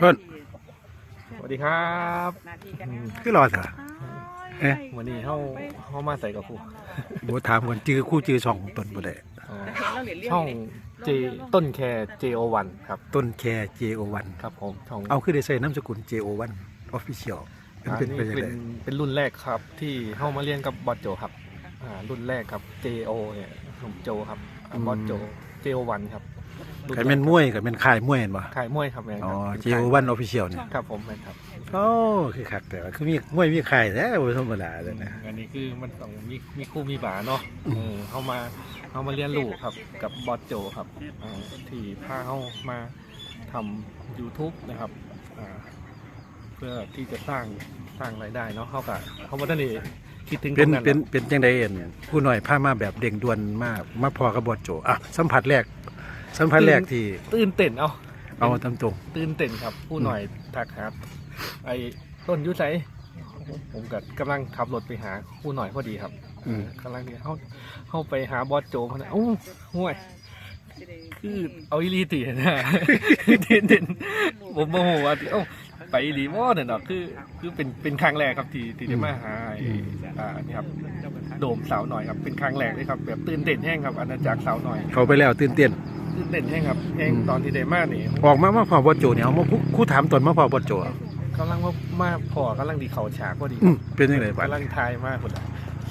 เพิ่น สวัสดีครับหน้าที่การงานคือรอเถอะ เอ๊ะ วันนี้เข้าเข้ามาใส่กับครูบ่ถามก่อนจื้อคู่จื้อช่องตนบ่ได้อ๋อเราเหรียญเลี้ยช่อง J ต้นแค JO1 ครับ ต้นแค JO1 ครับผมช่องเอาคือได้ใส่นามสกุล JO1 Official มันอันเป็นนี้ไปได้เป็นไดเป็นรุ่นแรกครับ ที่เข้ามาเรียนกับบอสโจครับอ่ารุ่นแรกครับ JO เนี่ยผมโจครับอ่าบอสโจ JO1 ครับ รุ่ก็แม่นมวยก็แม่นค่ายมวยเห็นบ่ขายมวยครับแม่นอ๋อครับเป็น JO1 Official เนี่ยครับผมแม่นครับโอ้คือคักแต่ว่าคือมีมวยมีค่ายแท้บ่ธรรมดาเลยนะ อันนี้คือมันต้องมีมีคู่มีบาเนาะอืมเออเข้ามาเข้ามาเรียนรู้ครับกับบอสโจครับอ่าที่พาเข้ามาทำ YouTube นะครับอ่าเพื่อที่จะสร้างสร้างรายได้เนาะเข้ากับเขาบอกท่านนี่คิดถึงตเป็นรงนั้นเป็นหรอก เป็นจังได๋เอ็นผู้น้อยพามาแบบเด่งด่วนมากมาพอกับบอดโจอะสัมผัสแรก สัมผัสแรกที่ตื่นเต้นเอาเอาตามตรงตื่นเต้นครับผู้หน่อยทักหาไอ้ต้นยุ้ยไสผมก็กำลังขับรถไปหาผู้หน่อยพอดีครับอืมกำลังเข้าเข้าไปหาบอสโจพอนะโอ้ห่วยคือเอาอีหลีตีนะเด่นเด่นผมโมโหว่าที่เอ้าไปอีหลีว่าเนี่ยเนาะคือคือเป็นเป็นครั้งแรกครับที่ที่ได้มาหาไอ้อ่านี่ครับโดมสาวหน่อยครับเป็นครั้งแรกเลยครับแบบตื่นเต้นแห้งครับอาณาจักรสาวหน่อย เข้าไปแล้วตื่นเต้น ตื่นเต้นแห้งครับแห้งอืมตอนที่ได้มานี่ออกมามาพอบอดโจเนี่ยเอามาครู่ครู่ถามตอนมาพอบอดโจอะกำลังว่ามาพอกำลังดีเขาฉากพอดีอืมเป็นจังไดบัดกำลังทายมากคนละ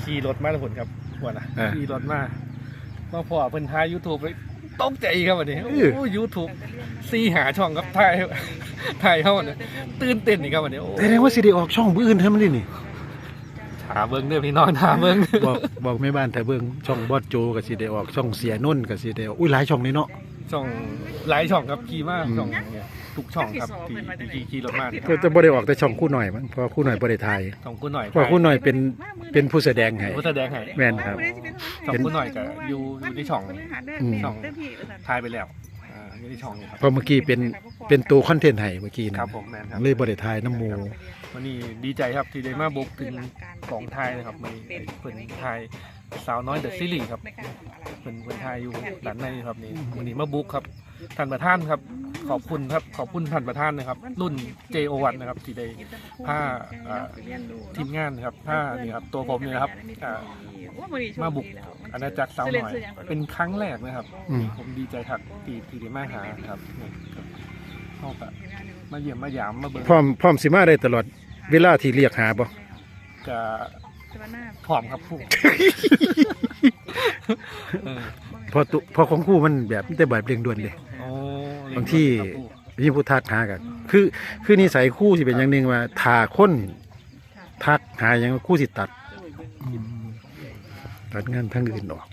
ขี่รถมาแล้วผลครับวันน่ะอ่า ขี่รถมามาพอเพิ่นทายยูทูบไปตกใจครับวันนี้เออโอ้ยูทูบซีหาช่องครับถ่ายถ่ายเข้าเนี่ยตื่นเต้นนี่ครับวันนี้โอ้แสดงว่าสิได้ออกช่องผู้อื่นทำมันนี่นี่ หาเบิ้งเด้อพี่น้องหาเบิ้งบอกบอกแม่บ้านแต่เบิ่งช่องบอดโจก็สิได้ออกช่องเสียนุ่นก็สิได้ออกอุ้ยหลายช่องนี่เนาะ ช่องหลายช่องครับขี่มาอืมช่องเนี่ยทุกช่องครับที่ที่ขี่ขี่รถมาเนี่ยก็จะบ่ได้ออกแต่ช่องคู่หน่อยมั้งเพราะคู่หน่อยบ่ได้ถ่ายช่องคุณหน่อยเพราะคู่หน่อยเป็นเป็นผู้แสดงให้ผู้แสดงให้แม่นครับช่องคุณหน่อยก็อยู่อยู่ที่ช่องอืมช่องทายไปแล้ว อ่าอยู่ที่ช่องนี่ครับ เพราะเมื่อกี้เป็นเป็นตัวคอนเทนต์ให้เมื่อกี้นะครับผมแมนครับ เลยบ่ได้ถ่ายน้ำหมู วันนี้ดีใจครับที่ได้มาบุกถึงกองไทยนะครับมีเพิ่นไทย สาวน้อยเดอะซีรีส์ครับเพิ่นเพิ่นไทยอยู่ด้านในครับนี่วันนี้มาบุกครับท่านประธานครับ ขอบคุณครับขอบคุณท่านประธานนะครับ รุ่น JO1 นะครับที่ได้ผ้าอ่าทีมงานนะครับผ้านี่ครับตัวผมเนี่ยนะครับอ่ามาบุกอาณาจักรสาวหน่อย เป็นครั้งแรกนะครับ อืม ผมดีใจครับที่ที่ได้มาหาครับนี่ครับเข้ากับมาเยี่ยมมายามมาเบิ่งพร้อมพร้อมสิมาได้ตลอดเวลาที่เรียกหาบ่ กับ พร้อมครับผู้เออเพอตุเพอของคู่มันแบบแต่แบบเร่งด่วนเลย โอ้บางที่มีผู้ทักหากันคือคือนิสัยคู่สิเป็นอย่างหนึงว่าถ้าคนทักหาอย่างคู่สิตัดตัดงานทั้งอื่นออก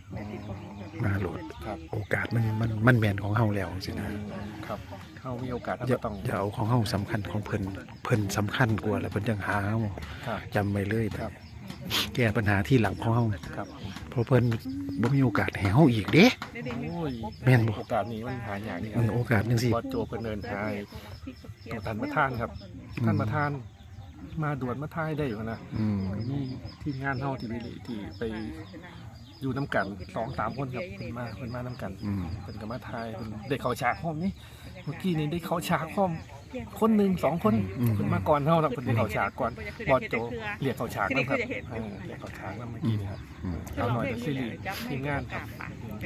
มาโหลดครับ โอกาสมันมันมันแมนของเฮาแล้วสินะครับเขามีโอกาสอย่าก็ต้องอย่าเอาของเฮาสำคัญของเพิ่นเพิ่นสำคัญกว่าแล้วเพิ่นจังหาเฮาครับ จำไว้เลยครับ แก้ปัญหาที่หลังของเฮาครับ เพราะเพิ่นบ่มีโอกาสให้เฮาอีกเด้ โอ้ยแม่นบ่โอกาสนี้มันหาอย่างนี้คเอรับอโอกาสจังซี่ บอสโจเพิ่นเดินทายตัวท่านประธานครับ ท่านประธาน มาด่วนมาทายได้อยู่นะอืมมีทีมงานเฮาที่วิลิที่ไปอยู่น้ำกันสองสามคนครับเพิ่นมาเพิ่นมาน้ำกันอืมเป็นกับมาทายเพิ่นได้เข้าฉากห้อมนี่เมื่อกี้นี้ได้เข้าฉากห้อม คนหนึ่งสองคนอืมเพิ่นมาก่อนเฮานะเพิ่นได้เข้าฉากก่อนบอสโจเรียกเข้าฉากนะครับเออเรียกเข้าฉากแล้วเมื่อกี้นี่ครับอืมเอาหน่อยเดี๋ยวซีรีส์ทีมงานครับ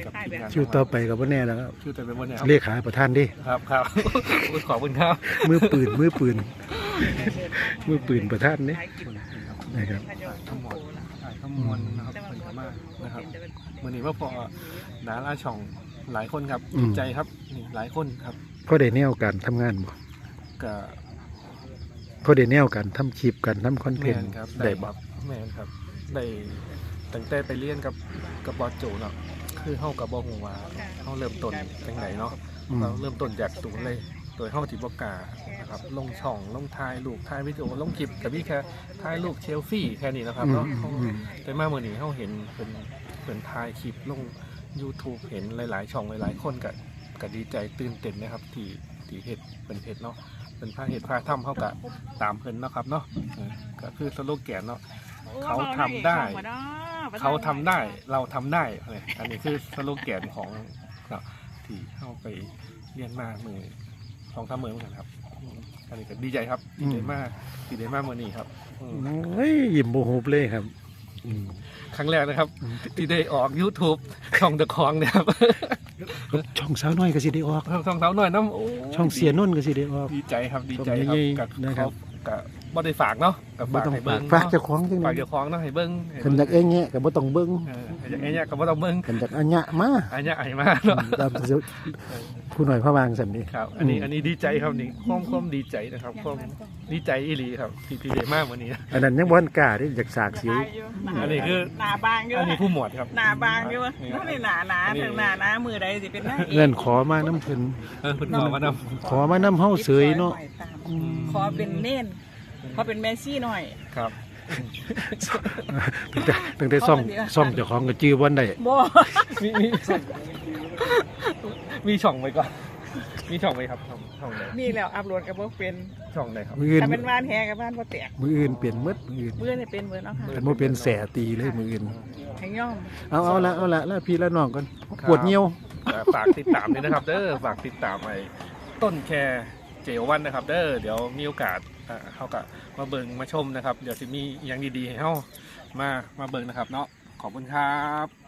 กับทีมงานคิวต่อไปก็บ่แน่แล้วครับชื่อแต่เป็นวันเนี่ยเลขาประธานเด้ครับครับโอ้ยขอบคุณครับมือปืนมือปืน มือปืนประธานเด้นะครับ ทั้งหมดถ่ายทั้งมวลนะครับเป็นกมากนะครับมื่อนี้ว่าพอดาราช่องหลายคนครับอืมใจครับนี่หลายคนครับพอได้แนวการทำงานบ่ ก็พอได้แนวการทำคลิปการทำคอนเทแม่นนต์ครับได้บ่แม่นครับได้ตั้งแต่ไปเรียนกับกับบอสโจเนาะคือเฮากับบอฮูว่าเฮาเริ่มต้นจังไหนเนาะอืมเราเริ่มต้นจากศูนย์เลย โดยเฮาที่บ่กล้านะครับลงช่องลงถ่ายรูปถ่ายวิดีโอลงคลิปแต่พี่แค่ถ่ายรูปเชลฟี่แค่นี้นะครับอืมเนาะ อืมอืม แต่มาเมื่อนี้เขาเห็นเป็นเป็นถ่ายคลิปลง YouTube เห็นหลาย ๆ ช่องหลาย ๆ คนก็ก็ดีใจตื่นเต้นนะครับ ที่ที่เห็ดเป็นเห็ดเนาะ เป็นผ้าเห็ดผ้าถ้ำเขาก็ตามเพิ่นเนาะครับเนาะเออก็คือสโลแกนเนาะ เขาทำได้ เขาทำได้เราทำได้เนี่ยอันนี้คือสโลแกนของเนาะที่เข้าไปเรียนมามือสองสามมือเหมือนกันครับอืมอันนี้ก็ดีใจครับดีใจมากดีใจมากวันนี้ครับอืมโอ้ยยิ้มโมโหเลยครับอืม ครั้งแรกนะครับอืมที่ได้ออก YouTube ช่องเดอะคองเนี่ยครับ ช่องสาวน้อยก็สิได้ออก ช่องเท้าหน่อยน้ำโอ้ช่องเสียนุ่นก็สิได้ออก ดีใจครับดีใจคช่รัอบงใหญ่ๆกับนะครับเขากับ บ่ได้ฝากเนาะกับบ่ฝากต้องให้ฝาเบิ้กงฝากเนาะเจ้าของจังฝากได๋เจ้าของเนาะให้เบิ้งให้คันจากเอ้งเงี้ยก็บ่ต้องเบิ่งเออให้อย่างเงี้ยก็บ่ต้องเบิ้งคันจากอัญญะมาอันเนี้ยไอ้มากเนาะตามสิผู้หน่อยพระวางสันนี่ ครับ อันนี้อันนี้ดีใจครับนี่ความความดีใจนะครับความดีใจอีหลีครับที่ที่ได้มากวันนี้ อันนั้นยังบ่ทันกล้าที่อยากสากสิว อันนี้คือ หนาบางอยู่อันนี้ผู้หมวดครับ หนาบางอยู่นั่นนี่หนาหนาอันนี้ถึงหนาหนามือใดสิเป็นหน้าเอกเงินขอมาน้ำเพิ่นเออเพิ่นขอมานำขอมาน้ำเฮาเสยเนาะ ขอเป็นเน่น ขอเป็นแมซี่หน่อย ครับตั้งแต่ตั้งแต่ซ่องซ่องเจ้าของก็จื้อบ่ได้บ่ มีมีมีช่องไว้ก่อนมีช่องไว้ครับช่องช่องไหนนี่แล้วอัพโหลดกับบ่เป็นช่องไหนครับมืออื่นถ้าเป็นบ้านแฮกับบ้านบ่แตกมืออื่นเปลี่ยนหมดมืออื่นเบื่อเนี่ยเป็นเบื่อเนาะค่ะแต่บ่เป็นแสตีเลยมืออื่นแทงย่อมเอาเอาละเอาละแล้วพี่แล้วน้องกันปวดเหี่ยวเอ่อฝากติดตามด้วยนะครับเด้อฝากติดตามไอ้ต้นแคร์ เจวันนะครับเด้อเดี๋ยวมีโอกาสเขาก็มาเบิงมาชมนะครับ เดี๋ยวสิมีอย่างดีๆให้เฮามามาเบิงนะครับเนาะขอบคุณครับ